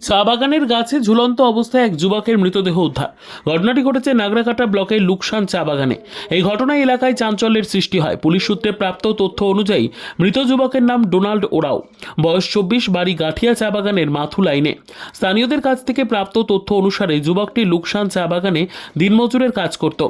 চা বাগানের গাছে ঝুলন্ত অবস্থায় এক যুবকের মৃতদেহ উদ্ধার। ঘটনাটি ঘটেছে নাগরাকাটা ব্লকের লুকসান চা বাগানে। এই ঘটনায় এলাকায় চাঞ্চল্যের সৃষ্টি হয়। পুলিশ সূত্রে প্রাপ্ত তথ্য অনুযায়ী মৃত যুবকের নাম ডোনাল্ড ওরাও। বয়স চব্বিশ, বাড়ি গাঠিয়া চা বাগানের মাথু লাইনে। স্থানীয়দের কাছ থেকে প্রাপ্ত তথ্য অনুসারে যুবকটি লুকসান চা বাগানে দিনমজুরের কাজ করত।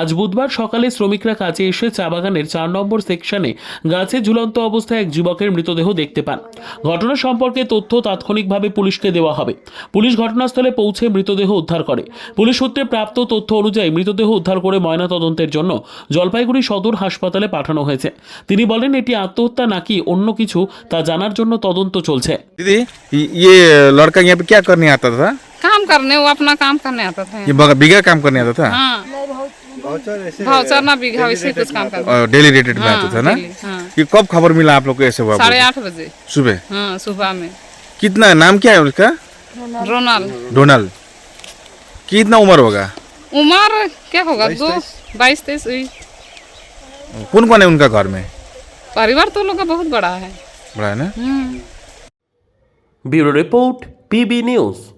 আজ বুধবার সকালে শ্রমিকরা কাজে এসে চা বাগানের চার নম্বর সেকশনে গাছে ঝুলন্ত অবস্থায় এক যুবকের মৃতদেহ দেখতে পান। ঘটনা সম্পর্কে তথ্য তাৎক্ষণিকভাবে পুলিশকে দেওয়া হবে পুলিশ ঘটনাস্থলে পৌঁছে মৃতদেহ উদ্ধার করে পুলিশ সূত্রে প্রাপ্ত তথ্য অনুযায়ী মৃতদেহ উদ্ধার করে ময়নাতদন্তের জন্য জলপাইগুড়ি সদর হাসপাতালে পাঠানো হয়েছে তিনি বলেন এটি আত্মহত্যা নাকি অন্য কিছু তা জানার জন্য তদন্ত চলছে दीदी ये- ये लड़का यहाँ पे क्या करने आता था काम करने वो अपना काम करने आता था ये बग- बिगड़ काम करने आता था हाँ भावचर ना बिघा वैसे कुछ काम करने डेली रेटेड में आता था ना daily, हाँ ये कब खबर मिला आप लोग को ऐसे हुआ बोल साढ़े के? आठ बजे सुबह हाँ सुबह में कितना नाम क्या है उसका? Ronald Donald. कितना उम्र होगा? उम्र क्या होगा? दो बाईस तेईस कौन कौन है उनका घर में? परिवार तो लोग का बहुत बड़ा है। बड़ा है ना? हम्म। Bureau report PB news.